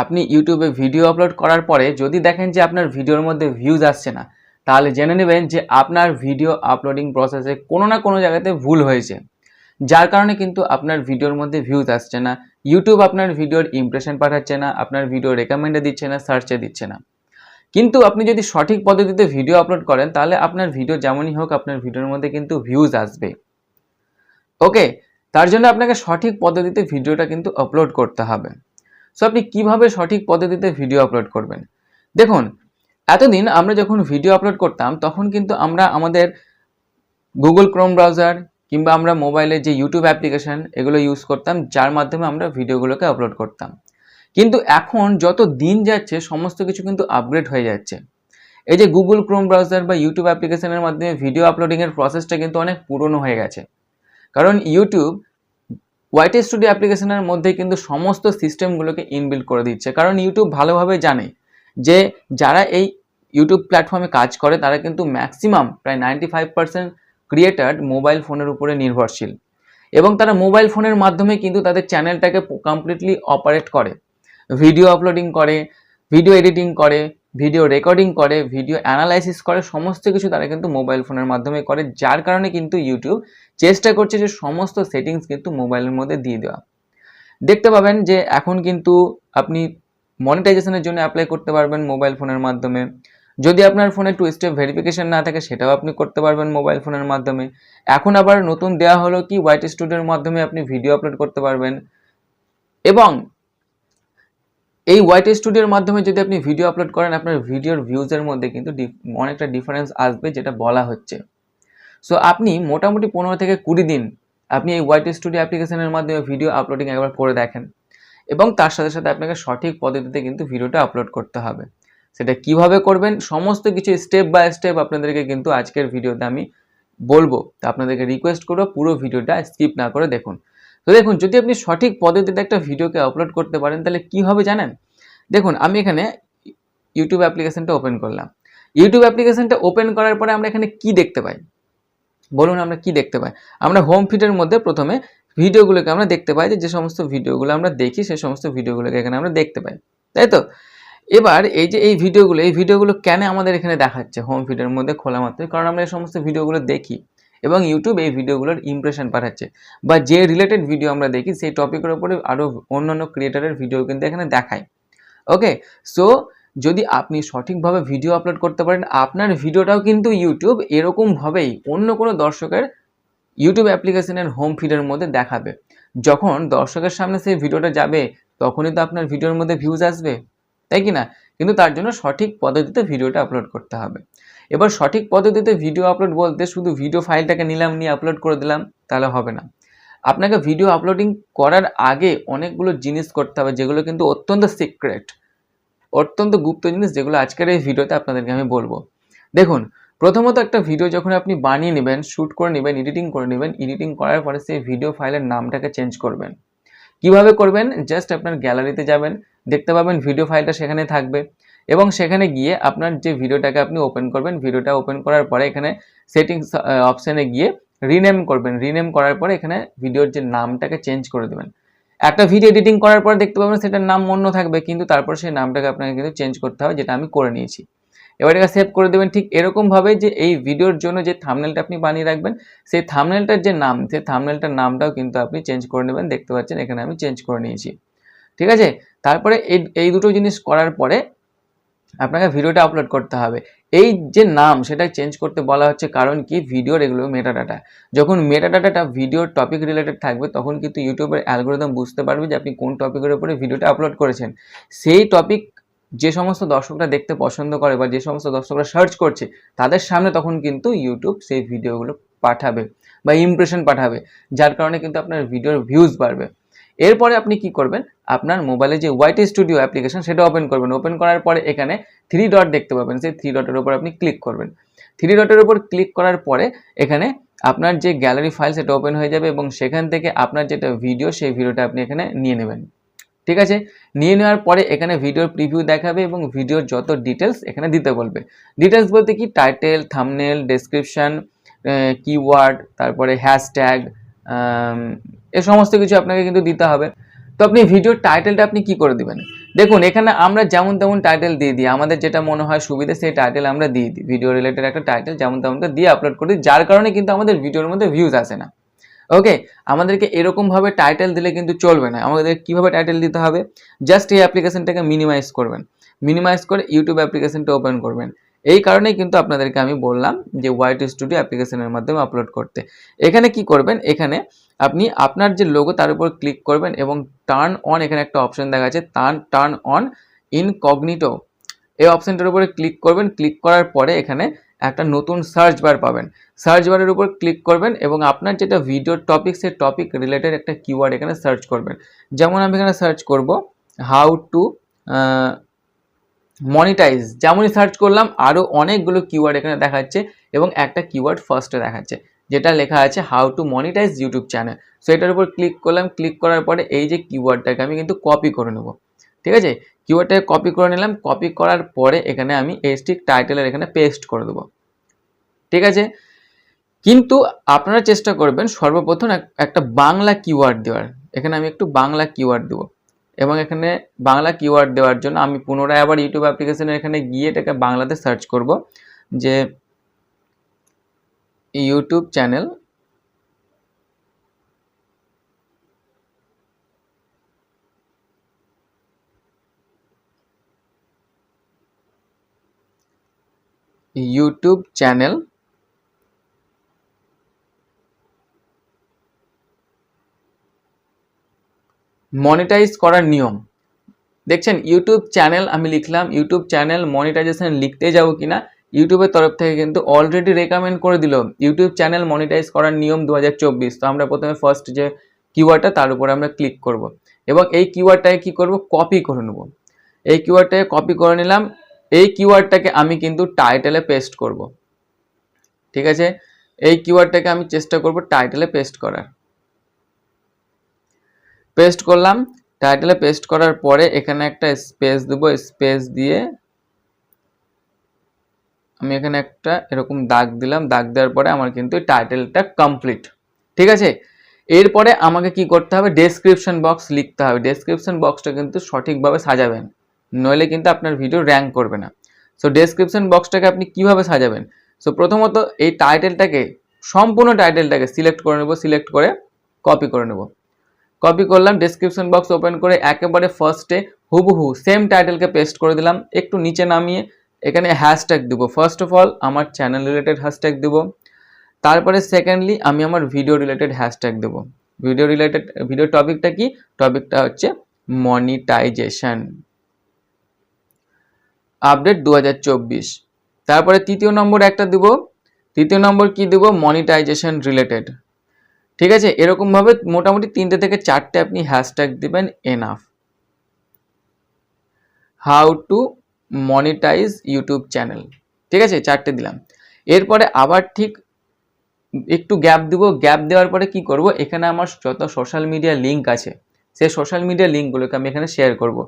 আপনি ইউটিউবে video upload করার পরে যদি দেখেন যে আপনার ভিডিওর মধ্যে ভিউজ আসছে না, তাহলে জেনে নেবেন যে আপনার ভিডিও আপলোডিং প্রসেসে কোনো না কোনো জায়গাতে ভুল হয়েছে। যার কারণে কিন্তু আপনার ভিডিওর মধ্যে ভিউজ আসছে না, ইউটিউব আপনার ভিডিওর ইমপ্রেশন পাঠাচ্ছে না, আপনার ভিডিও রেকমেন্ডে দিচ্ছে না সার্চে দিচ্ছে না। কিন্তু আপনি যদি সঠিক পদ্ধতিতে ভিডিও আপলোড করেন, তাহলে আপনার ভিডিও যেমনই হোক আপনার ভিডিওর মধ্যে কিন্তু ভিউজ আসবে। ওকে তার জন্য আপনাকে সঠিক পদ্ধতিতে ভিডিওটা কিন্তু আপলোড করতে হবে। সো আপনি কীভাবে সঠিক পদ্ধতিতে ভিডিও আপলোড করবেন? দেখুন, এতদিন আমরা যখন ভিডিও আপলোড করতাম, তখন কিন্তু আমরা আমাদের গুগল ক্রোম ব্রাউজার কিংবা আমরা মোবাইলে যে ইউটিউব অ্যাপ্লিকেশন এগুলো ইউজ করতাম, যার মাধ্যমে আমরা ভিডিওগুলোকে আপলোড করতাম। কিন্তু এখন যত দিন যাচ্ছে, সমস্ত কিছু কিন্তু আপগ্রেড হয়ে যাচ্ছে। এই যে গুগল ক্রোম ব্রাউজার বা ইউটিউব অ্যাপ্লিকেশনের মাধ্যমে ভিডিও আপলোডিংয়ের প্রসেসটা কিন্তু অনেক পুরনো হয়ে গেছে। কারণ ইউটিউব ওয়াইটি স্টুডিও অ্যাপ্লিকেশনের মধ্যে কিন্তু সমস্ত সিস্টেমগুলোকে ইনবিল্ড করে দিচ্ছে। কারণ ইউটিউব ভালোভাবে জানে যে যারা এই ইউটিউব প্ল্যাটফর্মে কাজ করে, তারা কিন্তু ম্যাক্সিমাম প্রায় ninety five percent creator mobile ফোনের উপরে নির্ভরশীল। এবং তারা মোবাইল ফোনের মাধ্যমে কিন্তু তাদের চ্যানেলটাকে কমপ্লিটলি অপারেট করে। ভিডিও আপলোডিং করে ভিডিও এডিটিং করে ভিডিও রেকর্ডিং করে, ভিডিও অ্যানালাইসিস করে, সমস্ত কিছু তারা কিন্তু মোবাইল ফোনের মাধ্যমে করে, যার কারণে কিন্তু ইউটিউব চেষ্টা করছে যে সমস্ত সেটিংস কিন্তু মোবাইলের মধ্যে দিয়ে দেওয়া। দেখতে পাবেন যে এখন কিন্তু আপনি মনিটাইজেশনের জন্য অ্যাপ্লাই করতে পারবেন মোবাইল ফোনের মাধ্যমে। যদি আপনার ফোনে টু স্টেপ ভেরিফিকেশন না থাকে, সেটাও আপনি করতে পারবেন মোবাইল ফোনের মাধ্যমে। এখন আবার নতুন দেওয়া হলো কি হোয়াইট স্টুডিওর মাধ্যমে আপনি ভিডিও আপলোড করতে পারবেন। এবং এই হোয়াইট স্টুডিওর মাধ্যমে যদি আপনি ভিডিও আপলোড করেন, আপনার ভিডিওর ভিউজের মধ্যে কিন্তু অনেকটা ডিফারেন্স আসবে, যেটা বলা হচ্ছে। সো আপনি মোটামুটি পনেরো থেকে কুড়ি দিন আপনি এই হোয়াইট স্টুডিও অ্যাপ্লিকেশনের মাধ্যমে ভিডিও আপলোডিং একবার করে দেখেন। এবং তার সাথে সাথে আপনাকে সঠিক পদ্ধতিতে কিন্তু ভিডিওটা আপলোড করতে হবে। সেটা কীভাবে করবেন, সমস্ত কিছু স্টেপ বাই স্টেপ আপনাদেরকে কিন্তু আজকের ভিডিওতে আমি বলব। তা আপনাদেরকে রিকোয়েস্ট করব, পুরো ভিডিওটা স্কিপ না করে দেখুন। তো দেখুন, যদি আপনি সঠিক পদ্ধতিতে একটা ভিডিওকে আপলোড করতে পারেন, তাহলে কি হবে জানেন? দেখুন, আমি এখানে ইউটিউব অ্যাপ্লিকেশনটা ওপেন করলাম। ইউটিউব অ্যাপ্লিকেশনটা ওপেন করার পরে আমরা এখানে কি দেখতে পাই? বলুন আমরা কি দেখতে পাই? আমরা হোম ফিডের মধ্যে প্রথমে ভিডিওগুলোকে আমরা দেখতে পাই, যে সমস্ত ভিডিওগুলো আমরা দেখি, সেই সমস্ত ভিডিওগুলোকে এখানে আমরা দেখতে পাই। তাই তো? এবার এই যে, এই ভিডিওগুলো এই ভিডিওগুলো কেন আমাদের এখানে দেখাচ্ছে হোম ফিডের মধ্যে খোলা মাত্রই? কারণ আমরা এই সমস্ত ভিডিওগুলো দেখি। এবং ইউটিউব এই ভিডিওগুলোর ইমপ্রেশন পাঠাচ্ছে। বা যে রিলেটেড ভিডিও আমরা দেখি, সেই টপিকের উপরে আরও অন্যান্য ক্রিয়েটারের ভিডিও কিন্তু এখানে দেখায়। ওকে সো যদি আপনি সঠিকভাবে ভিডিও আপলোড করতে পারেন, আপনার ভিডিওটাও কিন্তু ইউটিউব এরকমভাবেই অন্য কোনো দর্শকের ইউটিউব অ্যাপ্লিকেশনের হোম ফিডের মধ্যে দেখাবে। যখন দর্শকের সামনে সেই ভিডিওটা যাবে, তখনই তো আপনার ভিডিওর মধ্যে ভিউজ আসবে। তাই কি না কিন্তু তার জন্য সঠিক পদ্ধতিতে ভিডিওটা আপলোড করতে হবে। এবার সঠিক পদ্ধতিতে ভিডিও আপলোড বলতে শুধু ভিডিও ফাইলটাকে নিলাম, নিয়ে আপলোড করে দিলাম, তাহলে হবে না। আপনাকে ভিডিও আপলোডিং করার আগে অনেকগুলো জিনিস করতে হবে, যেগুলো কিন্তু অত্যন্ত সিক্রেট অত্যন্ত গুপ্ত জিনিস, যেগুলো আজকের এই ভিডিওতে আপনাদেরকে আমি বলব। দেখুন, প্রথমত একটা ভিডিও যখন আপনি বানিয়ে নেবেন শ্যুট করে নেবেন এডিটিং করে নেবেন এডিটিং করার পরে সেই ভিডিও ফাইলের নামটাকে চেঞ্জ করবেন। কীভাবে করবেন? জাস্ট আপনার গ্যালারিতে যাবেন, দেখতে পাবেন ভিডিও ফাইলটা সেখানে থাকবে। এবং সেখানে গিয়ে আপনার যে ভিডিওটাকে আপনি ওপেন করবেন, ভিডিওটা ওপেন করার পরে এখানে সেটিংস অপশানে গিয়ে রিনেম করবেন। রিনেম করার পরে এখানে ভিডিওর যে নামটাকে চেঞ্জ করে দেবেন। একটা ভিডিও এডিটিং করার পর দেখতে পাবেন সেটার নাম অন্য থাকবে, কিন্তু তারপর সেই নামটাকে আপনাকে কিন্তু চেঞ্জ করতে হবে, যেটা আমি করে নিয়েছি। এবার এটা সেভ করে দেবেন ঠিক এরকমভাবে যে এই ভিডিওর জন্য যে থামনেলটা আপনি বানিয়ে রাখবেন, সেই থামনেলটার যে নাম, সেই থামনেলটার নামটাও কিন্তু আপনি চেঞ্জ করে নেবেন। দেখতে পাচ্ছেন এখানে আমি চেঞ্জ করে নিয়েছি। ঠিক আছে? তারপরে এই এই দুটো জিনিস করার পরে আপনাকে ভিডিওটা আপলোড করতে হবে। এই যে নাম, সেটা চেঞ্জ করতে বলা হচ্ছে কারণ কি? ভিডিওর এগুলো মেটা ডাটা যখন মেটা ডাটাটা ভিডিওর টপিক রিলেটেড থাকবে, তখন কিন্তু ইউটিউবের অ্যালগোরিদম বুঝতে পারবে যে আপনি কোন টপিকের উপরে ভিডিওটা আপলোড করেছেন। সেই টপিক যে সমস্ত দর্শকরা দেখতে পছন্দ করে বা যে সমস্ত দর্শকরা সার্চ করছে, তাদের সামনে তখন কিন্তু ইউটিউব সেই ভিডিওগুলো পাঠাবে বা ইমপ্রেশন পাঠাবে। যার কারণে কিন্তু আপনার ভিডিওর ভিউজ বাড়বে। এরপরে আপনি কি করবেন? আপনার মোবাইলে যে ওয়াইটি স্টুডিও অ্যাপ্লিকেশন সেটা ওপেন করবেন। ওপেন করার পরে এখানে থ্রি ডট দেখতে পাবেন। সেই থ্রি ডটের উপর আপনি ক্লিক করবেন। থ্রি ডটের উপর ক্লিক করার পরে এখানে আপনার যে গ্যালারি ফাইল সেটা ওপেন হয়ে যাবে এবং সেখান থেকে আপনার যেটা ভিডিও সেই ভিডিওটা আপনি এখানে নিয়ে নেবেন। ঠিক আছে? নিয়ে নেওয়ার পরে এখানে ভিডিওর প্রিভিউ দেখাবে এবং ভিডিওর যত ডিটেলস এখানে দিতে বলবে। ডিটেলস বলতে কি? টাইটেল থামনেল ডেসক্রিপশন কিওয়ার্ড তারপরে হ্যাশট্যাগ এ সমস্ত কিছু আপনাকে কিন্তু দিতে হবে। তো আপনি ভিডিওর টাইটেলটা আপনি কি করে দিবেন? দেখুন, এখানে আমরা যেমন তেমন টাইটেল দিয়ে দিই। আমাদের যেটা মনে হয় সুবিধা, সেই টাইটেল আমরা দিয়ে দিই। ভিডিও রিলেটেড একটা টাইটেল যেমন তেমনটা দিয়ে আপলোড করি যার কারণে কিন্তু আমাদের ভিডিওর মধ্যে ভিউজ আসে না। ওকে আমাদেরকে এরকমভাবে টাইটেল দিলে কিন্তু চলবে না। আমাদের কীভাবে টাইটেল দিতে হবে? জাস্ট এই অ্যাপ্লিকেশনটাকে মিনিমাইজ করবেন। মিনিমাইজ করে ইউটিউব অ্যাপ্লিকেশনটা ওপেন করবেন। এই কারণেই কিন্তু আপনাদেরকে আমি বললাম যে হোয়াইট স্টুডিও অ্যাপ্লিকেশনের মাধ্যমে আপলোড করতে। এখানে কি করবেন? এখানে আপনি আপনার যে লোগো তার উপর ক্লিক করবেন এবং টার্ন অন এখানে একটা অপশন দেখা যাচ্ছে টার্ন টার্ন অন ইনকগনিটো এই অপশনটার উপরে ক্লিক করবেন ক্লিক করার পরে এখানে একটা নতুন সার্চ বার পাবেন। সার্চ বারের উপর ক্লিক করবেন এবং আপনার যেটা ভিডিও টপিক সেই টপিক রিলেটেড একটা কিওয়ার্ড এখানে সার্চ করবেন। যেমন আমি এখানে সার্চ করব হাউ টু মনিটাইজ যেমনই সার্চ করলাম আরও অনেকগুলো কিওয়ার্ড এখানে দেখাচ্ছে এবং একটা কিওয়ার্ড ফার্স্টে দেখাচ্ছে। যেটা লেখা আছে how to monetize YouTube channel so এটার উপর ক্লিক করলাম ক্লিক করার পরে এই যে কিওয়ার্ডটাকে আমি কিন্তু কপি করে নেব। ঠিক আছে? কিওয়ার্ডটাকে কপি করে নিলাম কপি করার পরে এখানে আমি এসটিক টাইটেলের এখানে পেস্ট করে দেবো। ঠিক আছে? কিন্তু আপনারা চেষ্টা করবেন সর্বপ্রথম একটা বাংলা কিওয়ার্ড দেওয়ার। এখানে আমি একটু বাংলা কিওয়ার্ড দেবো। এবং এখানে বাংলা কিওয়ার্ড দেওয়ার জন্য আমি পুনরায় আবার ইউটিউব অ্যাপ্লিকেশনের এখানে গিয়ে এটাকে বাংলাতে সার্চ করব। যে YouTube channel. YouTube channel. Monetize করার নিয়ম। দেখছেন, ইউটিউব চ্যানেল আমি লিখলাম, ইউটিউব চ্যানেল মনিটাইজেশন লিখতে যাব কিনা ইউটিউবের তরফ থেকে কিন্তু অলরেডি রেকমেন্ড করে দিল ইউটিউব চ্যানেল মনিটাইজ করার নিয়ম দু হাজার চব্বিশ। তো আমরা প্রথমে ফার্স্ট যে কিওয়ার্ডটা তার উপরে আমরা ক্লিক করব। এবং এই কিওয়ার্ডটাকে কি করব? কপি করে নেব। এই কিওয়ার্ডটাকে কপি করে নিলাম। এই কিওয়ার্ডটাকে আমি কিন্তু টাইটেলে পেস্ট করব। ঠিক আছে? এই কিওয়ার্ডটাকে আমি চেষ্টা করব টাইটেলে পেস্ট করার। পেস্ট করলাম। টাইটেলে পেস্ট করার পরে এখানে একটা স্পেস দেবো। স্পেস দিয়ে আমি এখানে একটা এরকম দাগ দিলাম, দাগ দেওয়ার পরে আমার কিন্তু টাইটেলটা কমপ্লিট ঠিক আছে? এরপরে আমাকে কি করতে হবে? ডেসক্রিপশন বক্স লিখতে হবে। ডেসক্রিপশন বক্সটা কিন্তু সঠিকভাবে সাজাবেন। নইলে কিন্তু আপনার ভিডিও র্যাঙ্ক করবে না। সো ডেসক্রিপশন বক্সটাকে আপনি কীভাবে সাজাবেন? সো প্রথমত এই টাইটেলটাকে সম্পূর্ণ টাইটেলটাকে সিলেক্ট করে নেব সিলেক্ট করে কপি করে নেব। কপি করলাম ডেসক্রিপশন বক্স ওপেন করে একেবারে ফার্স্টে হুবহু সেম টাইটেলকে পেস্ট করে দিলাম। একটু নিচে নামিয়ে এখানে হ্যাশট্যাগ দেবো। ফার্স্ট অফ অল আমার চ্যানেল রিলেটেড হ্যাশট্যাগ দেবো। তারপরে সেকেন্ডলি আমি আমার ভিডিও রিলেটেড হ্যাশট্যাগ দেবো। ভিডিও রিলেটেড ভিডিও টপিকটা কি? টপিকটা হচ্ছে মনিটাইজেশন আপডেট দু হাজার চব্বিশ। তারপরে তৃতীয় নম্বর একটা দেব। তৃতীয় নম্বর কি দেব? মনিটাইজেশন রিলেটেড ঠিক আছে? এরকমভাবে মোটামুটি তিনটে থেকে চারটে আপনি হ্যাশট্যাগ দেবেন enough how to monetize YouTube channel ঠিক আছে? চারটে দিলাম। এরপরে আবার ঠিক একটু গ্যাপ দিব। গ্যাপ দেওয়ার পরে কি করব? এখানে আমার যত সোশ্যাল মিডিয়া লিঙ্ক আছে সেই সোশ্যাল মিডিয়া লিঙ্কগুলোকে আমি এখানে শেয়ার করব।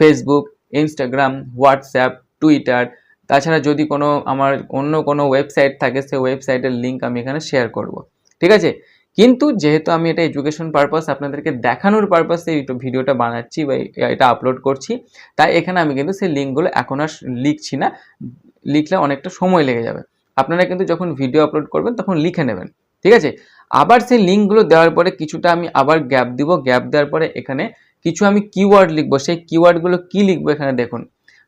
ফেসবুক ইনস্টাগ্রাম হোয়াটসঅ্যাপ টুইটার তাছাড়া যদি কোনো আমার অন্য কোনো ওয়েবসাইট থাকে সেই ওয়েবসাইটের লিঙ্ক আমি এখানে শেয়ার করব। ঠিক আছে? কিন্তু যেহেতু আমি এটা এডুকেশন পারপাস আপনাদেরকে দেখানোর পারপাসে এই ভিডিওটা বানাচ্ছি বা এটা আপলোড করছি, তাই এখানে আমি কিন্তু সেই লিঙ্কগুলো এখন আর লিখছি না। লিখলে অনেকটা সময় লেগে যাবে। আপনারা কিন্তু যখন ভিডিও আপলোড করবেন তখন লিখে নেবেন, ঠিক আছে? আবার সেই লিঙ্কগুলো দেওয়ার পরে কিছুটা আমি আবার গ্যাপ দিব। গ্যাপ দেওয়ার পরে এখানে কিছু আমি কিওয়ার্ড লিখব। সেই কিওয়ার্ডগুলো কি লিখব এখানে দেখুন।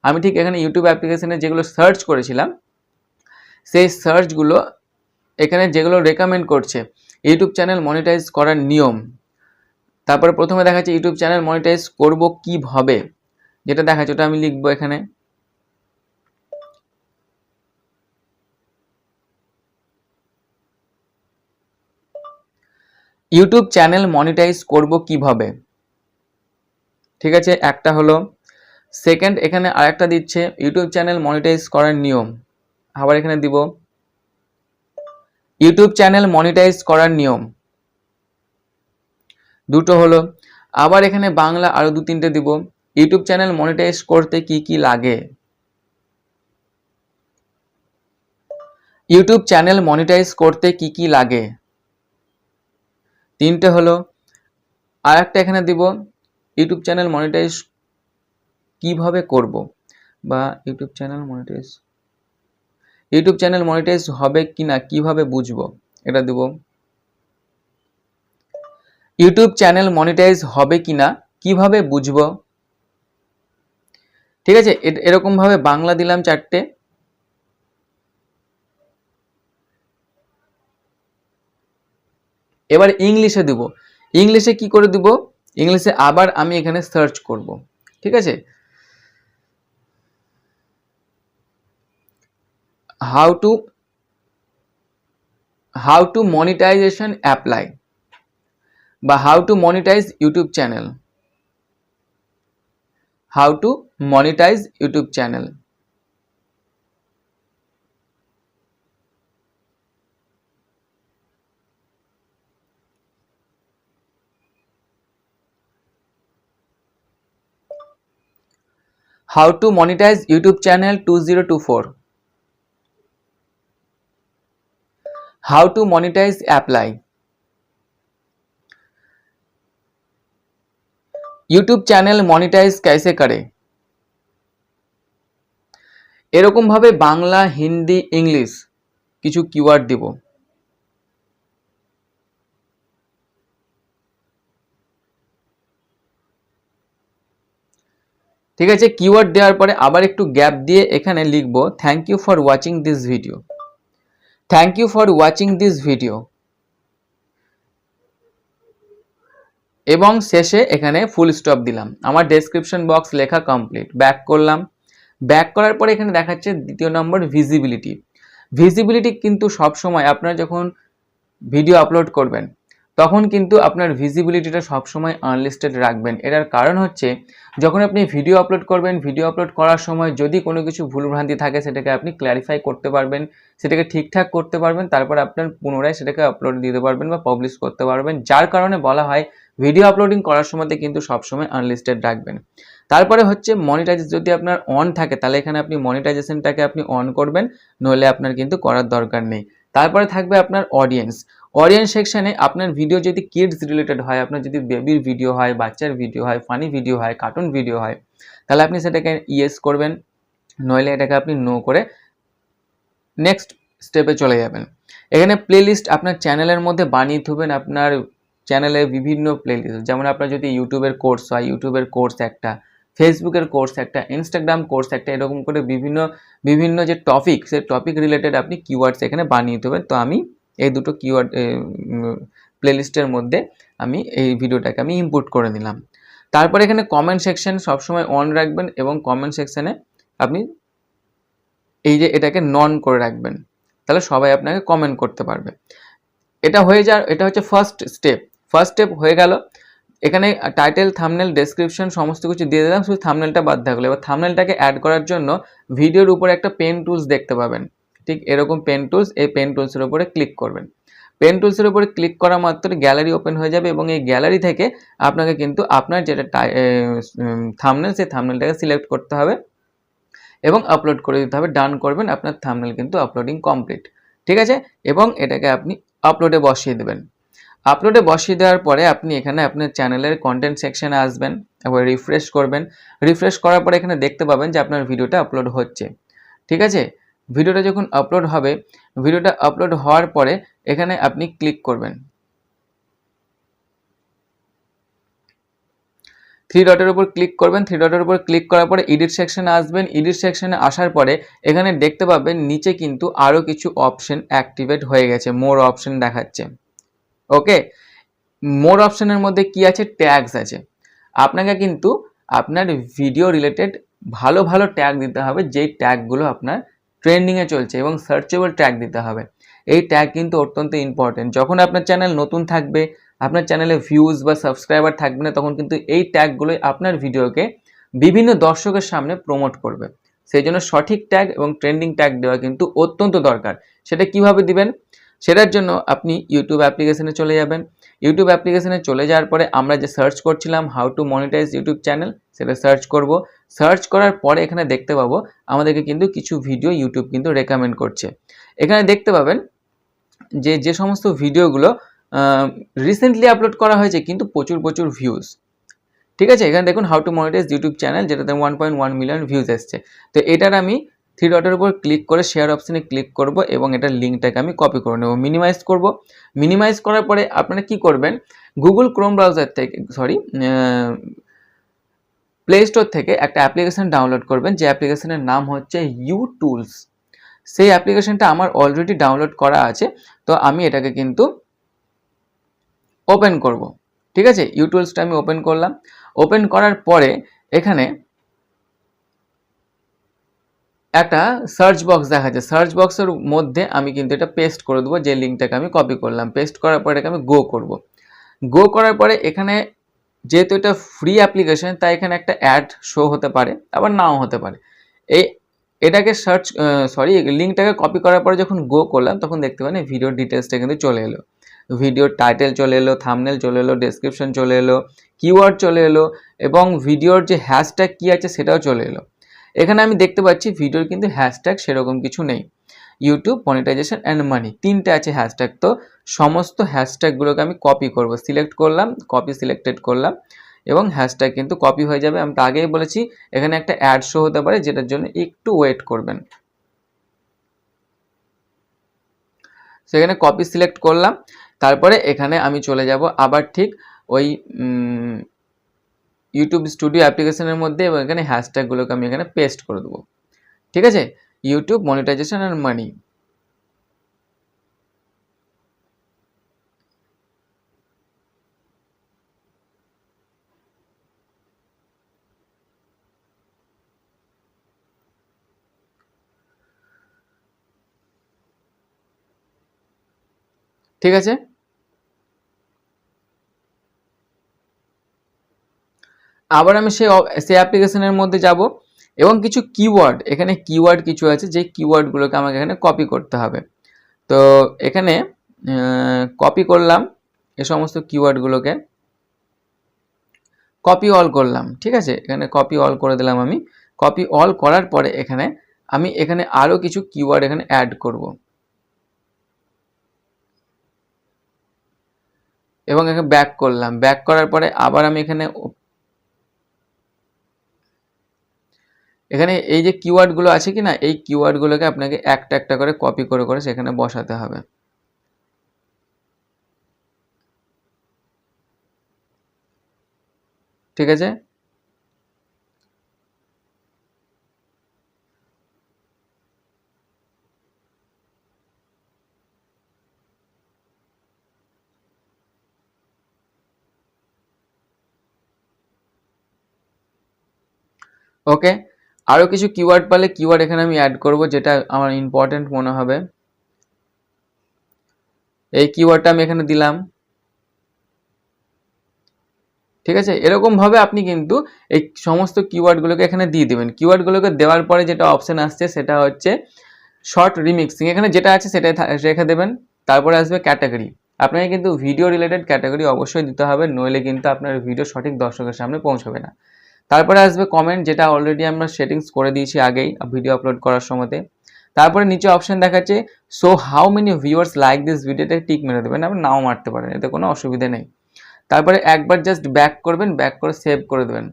আমি ঠিক এখানে ইউটিউব অ্যাপ্লিকেশনে যেগুলো সার্চ করেছিলাম, সেই সার্চগুলো এখানে যেগুলো রেকমেন্ড করছে ইউটিউব চ্যানেল মনিটাইজ করার নিয়ম। তারপরে প্রথমে দেখাচ্ছে ইউটিউব চ্যানেল মনিটাইজ করব কীভাবে, যেটা দেখাচ্ছে, ওটা আমি লিখব এখানে। ইউটিউব চ্যানেল মনিটাইজ করব কীভাবে, ঠিক আছে, একটা হলো, সেকেন্ড এখানে আরেকটা দিচ্ছে, ইউটিউব চ্যানেল মনিটাইজ করার নিয়ম, আবার এখানে দিব ইউটিউব চ্যানেল মনিটাইজ করার নিয়ম। দুটো হলো, আবার এখানে বাংলা আরও দু তিনটে দিব। ইউটিউব চ্যানেল মনিটাইজ করতে কি কি লাগে? ইউটিউব চ্যানেল মনিটাইজ করতে কি কি লাগে? তিনটে হলো, আর একটা এখানে দিব, ইউটিউব চ্যানেল মনিটাইজ কীভাবে করব? বা YouTube channel monetize YouTube channel monetize হবে কি না কীভাবে বুঝব? এটা দেব। ইউটিউব চ্যানেল মনিটাইজ হবে কি না কীভাবে বুঝব? ঠিক আছে এরকম ভাবে বাংলা দিলাম চারটে। এবার ইংলিশে দেব। ইংলিশে কি করে দেব? ইংলিশে আবার আমি এখানে সার্চ করব। ঠিক আছে? how to how to monetization apply বা how to monetize YouTube channel how to monetize YouTube channel How to monetize YouTube channel 2024 How to monetize apply YouTube channel monetize कैसे করে? এরকম ভাবে বাংলা, হিন্দি, ইংলিশ কিছু কিওয়ার্ড দিব। ঠিক আছে, কিওয়ার্ড দেওয়ার পরে আবার একটু গ্যাপ দিয়ে এখানে লিখব thank you for watching this video thank you for watching this video এবং শেষে এখানে ফুল স্টপ দিলাম। আমার ডেসক্রিপশন বক্স লেখা কমপ্লিট ব্যাক করলাম। ব্যাক করার পরে এখানে দেখাচ্ছে দ্বিতীয় নম্বর ভিজিবিলিটি ভিজিবিলিটি কিন্তু সব সময় আপনারা যখন ভিডিও আপলোড করবেন তখন কিন্তু আপনার ভিজিবিলিটিটা সবসময় আনলিস্টেড রাখবেন। এটার কারণ হচ্ছে, যখন আপনি ভিডিও আপলোড করবেন ভিডিও আপলোড করার সময় যদি কোনো কিছু ভুলভ্রান্তি থাকে, সেটাকে আপনি ক্ল্যারিফাই করতে পারবেন, সেটাকে ঠিকঠাক করতে পারবেন, তারপর আপনার পুনরায় সেটাকে আপলোড দিতে পারবেন বা পাবলিশ করতে পারবেন। যার কারণে বলা হয় ভিডিও আপলোডিং করার সময়তে কিন্তু সবসময় আনলিস্টেড রাখবেন। তারপরে হচ্ছে মনিটাইজ যদি আপনার অন থাকে, তাহলে এখানে আপনি মনিটাইজেশনটাকে আপনি অন করবেন, নইলে আপনার কিন্তু করার দরকার নেই। তারপরে থাকবে আপনার অডিয়েন্স অডিয়েন্স সেকশনে আপনার ভিডিও যদি কিডস রিলেটেড হয়, আপনার যদি বেবির ভিডিও হয়, বাচ্চার ভিডিও হয় ফানি ভিডিও হয় কার্টুন ভিডিও হয়, তাহলে আপনি সেটাকে ইয়েস করবেন, নইলে এটাকে আপনি নো করে নেক্সট স্টেপে চলে যাবেন। এখানে প্লেলিস্ট আপনার চ্যানেলের মধ্যে বানিয়ে থুবেন আপনার চ্যানেলে বিভিন্ন প্লেলিস্ট যেমন আপনার যদি ইউটিউবের কোর্স হয় ইউটিউবের কোর্স একটা ফেসবুকের কোর্স একটা ইনস্টাগ্রাম কোর্স একটা, এরকম করে বিভিন্ন বিভিন্ন যে টপিক সেই টপিক রিলেটেড আপনি কিওয়ার্ডস এখানে বানিয়ে দেবেন। তো আমি এই দুটো কিওয়ার্ড প্লেলিস্টের মধ্যে আমি এই ভিডিওটাকে আমি ইম্পোর্ট করে নিলাম। তারপর এখানে কমেন্ট সেকশন সবসময় অন রাখবেন এবং কমেন্ট সেকশনে আপনি এই যে এটাকে নন করে রাখবেন। তাহলে সবাই আপনাকে কমেন্ট করতে পারবে। এটা হয়ে যাওয়ার, এটা হচ্ছে ফার্স্ট স্টেপ ফার্স্ট স্টেপ হয়ে গেল। এখানে টাইটেল থামনেল ডেসক্রিপশন সমস্ত কিছু দিয়ে দিলাম, শুধু থামনেলটা বাদ থাকল। এবার থামনেলটাকে অ্যাড করার জন্য ভিডিওর উপরে একটা পেন টুলস দেখতে পাবেন। ঠিক এরকম পেন টুলস এই পেন টুলসের উপরে ক্লিক করবেন। পেন টুলসের উপরে ক্লিক করা মাত্র গ্যালারি ওপেন হয়ে যাবে এবং এই গ্যালারি থেকে আপনাকে কিন্তু আপনার যেটা থামনেল সেই থামনেলটাকে সিলেক্ট করতে হবে এবং আপলোড করে দিতে হবে। ডান করবেন, আপনার থামনেল কিন্তু আপলোডিং কমপ্লিট ঠিক আছে? এবং এটাকে আপনি আপলোডে বসিয়ে দেবেন। আপলোডে বসিয়ে দেওয়ার পরে আপনি এখানে আপনার চ্যানেলের কন্টেন্ট সেকশনে আসবেন এবার রিফ্রেশ করবেন। রিফ্রেশ করার পরে এখানে দেখতে পাবেন যে আপনার ভিডিওটা আপলোড হচ্ছে। ঠিক আছে? ভিডিওটা যখন আপলোড হবে, ভিডিওটা আপলোড হওয়ার পরে এখানে আপনি ক্লিক করবেন। থ্রি ডটের উপর ক্লিক করবেন। থ্রি ডটের উপর ক্লিক করার পরে এডিট সেকশনে আসবেন। এডিট সেকশনে আসার পরে এখানে দেখতে পাবেন নিচে কিন্তু আরও কিছু অপশন অ্যাক্টিভেট হয়ে গেছে মোর অপশন দেখাচ্ছে। ওকে মোর অপশনের মধ্যে কি আছে? ট্যাগস আছে। আপনাকে কিন্তু আপনার ভিডিও রিলেটেড ভালো ভালো ট্যাগ দিতে হবে, যেই ট্যাগগুলো আপনার ট্রেন্ডিংয়ে চলছে এবং সার্চেবল ট্যাগ দিতে হবে। এই ট্যাগ কিন্তু অত্যন্ত ইম্পর্টেন্ট যখন আপনার চ্যানেল নতুন থাকবে, আপনার চ্যানেলে ভিউজ বা সাবস্ক্রাইবার থাকবে না, তখন কিন্তু এই ট্যাগগুলোই আপনার ভিডিওকে বিভিন্ন দর্শকের সামনে প্রমোট করবে। সেই জন্য সঠিক ট্যাগ এবং ট্রেন্ডিং ট্যাগ দেওয়া কিন্তু অত্যন্ত দরকার। সেটা কীভাবে দিবেন? সেটার জন্য আপনি ইউটিউব অ্যাপ্লিকেশনে চলে যাবেন। ইউটিউব অ্যাপ্লিকেশনে চলে যাওয়ার পরে আমরা যে সার্চ করছিলাম how to monetize YouTube channel সেটা সার্চ করব। সার্চ করার পরে এখানে দেখতে পাবো, আমাদেরকে কিন্তু কিছু ভিডিও ইউটিউব কিন্তু রেকমেন্ড করছে। এখানে দেখতে পাবেন যে যে সমস্ত ভিডিওগুলো রিসেন্টলি আপলোড করা হয়েছে কিন্তু প্রচুর প্রচুর ভিউজ ঠিক আছে? এখানে দেখুন how to monetize YouTube channel যেটাতে one point one million views এসছে। তো এটার আমি থ্রি ডটের উপর ক্লিক করে শেয়ার অপশানে ক্লিক করব এবং এটার লিঙ্কটাকে আমি কপি করে নেব। মিনিমাইজ করব। মিনিমাইজ করার পরে আপনারা কি করবেন? গুগল ক্রোম ব্রাউজার থেকে সরি প্লে স্টোর থেকে একটা অ্যাপ্লিকেশন ডাউনলোড করবেন। যে অ্যাপ্লিকেশনের নাম হচ্ছে ইউ টুলস সেই অ্যাপ্লিকেশনটা আমার অলরেডি ডাউনলোড করা আছে। তো আমি এটাকে কিন্তু ওপেন করব। ঠিক আছে? ইউ টুলসটা আমি ওপেন করলাম। ওপেন করার পরে এখানে একটা সার্চ বক্স দেখা যাচ্ছে। সার্চ বক্সের মধ্যে আমি কিন্তু এটা পেস্ট করে দেবো, যে লিঙ্কটাকে আমি কপি করলাম। পেস্ট করার পরে আমি গো করব। গো করার পরে এখানে যেহেতু এটা ফ্রি অ্যাপ্লিকেশন তাই এখানে একটা অ্যাড শো হতে পারে, আবার নাও হতে পারে। এই, এটাকে সার্চ সরি লিঙ্কটাকে কপি করার পরে যখন গো করলাম, তখন দেখতে পারেন ভিডিও ডিটেলসটা কিন্তু চলে এলো। ভিডিওর টাইটেল চলে এলো থামনেল চলে এলো ডেসক্রিপশন চলে এলো কিওয়ার্ড চলে এলো, এবং ভিডিওর যে হ্যাশট্যাগ কী আছে সেটাও চলে এলো। এখানে আমি দেখতে পাচ্ছি ভিডিওর কিন্তু হ্যাশট্যাগ সেরকম কিছু নেই। ইউটিউব মনিটাইজেশন অ্যান্ড মানি তিনটে আছে হ্যাশট্যাগ তো সমস্ত হ্যাশট্যাগুলোকে আমি কপি করব। সিলেক্ট করলাম কপি সিলেক্টেড করলাম এবং হ্যাশট্যাগ কিন্তু কপি হয়ে যাবে। আমি তো আগেই বলেছি, এখানে একটা অ্যাড শো হতে পারে, যেটার জন্য একটু ওয়েট করবেন। সেখানে কপি সিলেক্ট করলাম, তারপরে এখানে আমি চলে যাব আবার ঠিক ওই ইউটিউব স্টুডিও অ্যাপ্লিকেশনের মধ্যে এবং এখানে হ্যাশট্যাগুলোকে আমি এখানে পেস্ট করে দেবো। ঠিক আছে? ইউটিউব মনিটাইজেশন আর মানি ঠিক আছে? আবার আমি সেই সেই অ্যাপ্লিকেশনের মধ্যে যাব এবং কিছু কিওয়ার্ড এখানে কিওয়ার্ড কিছু আছে, যে কিওয়ার্ডগুলোকে আমাকে এখানে কপি করতে হবে। তো এখানে কপি করলাম, এ সমস্ত কিওয়ার্ডগুলোকে কপি অল করলাম, ঠিক আছে? এখানে কপি অল করে দিলাম আমি। কপি অল করার পরে এখানে আমি এখানে আরও কিছু কিওয়ার্ড এখানে অ্যাড করব। এবং এখানে ব্যাক করলাম। ব্যাক করার পরে আবার আমি এখানে এখানে এই যে কিওয়ার্ডগুলো আছে কি না এই কিওয়ার্ডগুলোকে আপনাকে একটা একটা করে কপি করে করে সেখানে বসাতে হবে। ঠিক আছে? ওকে আরও কিছু কিওয়ার্ড পালে কিওয়ার্ড এখানে আমি অ্যাড করব, যেটা আমার ইম্পর্টেন্ট মনে হবে। এই কিওয়ার্ডটা আমি এখানে দিলাম। ঠিক আছে? এরকমভাবে আপনি কিন্তু এই সমস্ত কিওয়ার্ডগুলোকে এখানে দিয়ে দেবেন। কিওয়ার্ডগুলোকে দেওয়ার পরে যেটা অপশান আসছে, সেটা হচ্ছে শর্ট রিমিক্সিং এখানে যেটা আছে, সেটাই রেখে দেবেন। তারপরে আসবে ক্যাটাগরি আপনাকে কিন্তু ভিডিও রিলেটেড ক্যাটাগরি অবশ্যই দিতে হবে, নইলে কিন্তু আপনার ভিডিও সঠিক দর্শকের সামনে পৌঁছবে না। তারপরে আসবে কমেন্ট যেটা অলরেডি আমরা সেটিংস করে দিয়েছি আগেই ভিডিও আপলোড করার সময়তে। তারপরে নিচে অপশন দেখাচ্ছে so how many viewers like this ভিডিওটা টিক মেরে দেবেন, আপনি নাও মারতে পারেন, এতে কোনো অসুবিধা নেই। তারপরে একবার জাস্ট ব্যাক করবেন ব্যাক করে সেভ করে দেবেন।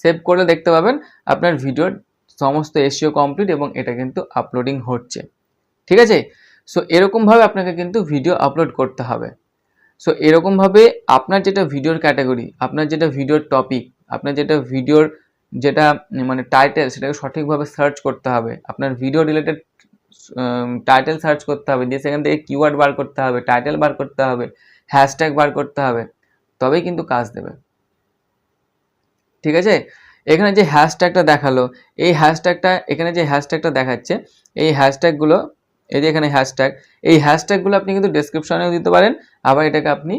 সেভ করলে দেখতে পাবেন আপনার ভিডিওর সমস্ত এসিও কমপ্লিট এবং এটা কিন্তু আপলোডিং হচ্ছে। ঠিক আছে? সো এরকমভাবে আপনাকে কিন্তু ভিডিও আপলোড করতে হবে। সো এরকমভাবে আপনার যেটা ভিডিওর ক্যাটাগরি আপনার যেটা ভিডিওর টপিক আপনার যেটা ভিডিওর যেটা মানে টাইটেল সেটাকে সঠিকভাবে সার্চ করতে হবে। আপনার ভিডিও রিলেটেড টাইটেল সার্চ করতে হবে। দিয়ে সেখান থেকে কিওয়ার্ড বার করতে হবে টাইটেল বার করতে হবে হ্যাশট্যাগ বার করতে হবে, তবেই কিন্তু কাজ দেবে। ঠিক আছে? এখানে যে হ্যাশট্যাগটা দেখাল, এই হ্যাশট্যাগটা এখানে যে হ্যাশট্যাগটা দেখাচ্ছে, এই হ্যাশট্যাগুলো এই যে এখানে হ্যাশট্যাগ এই হ্যাশট্যাগুলো আপনি কিন্তু ডেসক্রিপশনেও দিতে পারেন, আবার এটাকে আপনি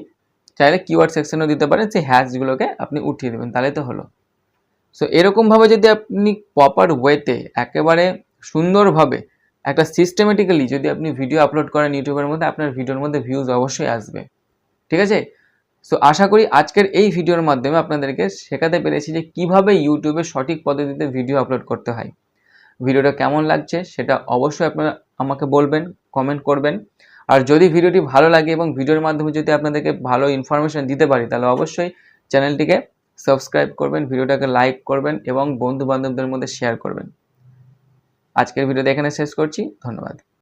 চাইলে কিওয়ার্ড সেকশনেও দিতে পারেন, সেই হ্যাশগুলোকে আপনি উঠিয়ে দেবেন, তাহলে তো হলো। সো এরকমভাবে যদি আপনি প্রপার ওয়েতে একেবারে সুন্দরভাবে একটা সিস্টেমেটিক্যালি যদি আপনি ভিডিও আপলোড করেন ইউটিউবের মধ্যে, আপনার ভিডিওর মধ্যে ভিউজ অবশ্যই আসবে। ঠিক আছে? সো আশা করি আজকের এই ভিডিওর মাধ্যমে আপনাদেরকে শেখাতে পেরেছি যে কীভাবে ইউটিউবে সঠিক পদ্ধতিতে ভিডিও আপলোড করতে হয়। ভিডিওটা কেমন লাগছে সেটা অবশ্যই আপনারা আমাকে বলবেন কমেন্ট করবেন। আর যদি ভিডিওটি ভালো লাগে এবং ভিডিওর মাধ্যমে যদি আপনাদেরকে ভালো ইনফরমেশান দিতে পারি, তাহলে অবশ্যই চ্যানেলটিকে সাবস্ক্রাইব করবেন, ভিডিওটাকে লাইক করবেন এবং বন্ধু বান্ধবদের মধ্যে শেয়ার করবেন। আজকের ভিডিওতে এখানে শেষ করছি, ধন্যবাদ।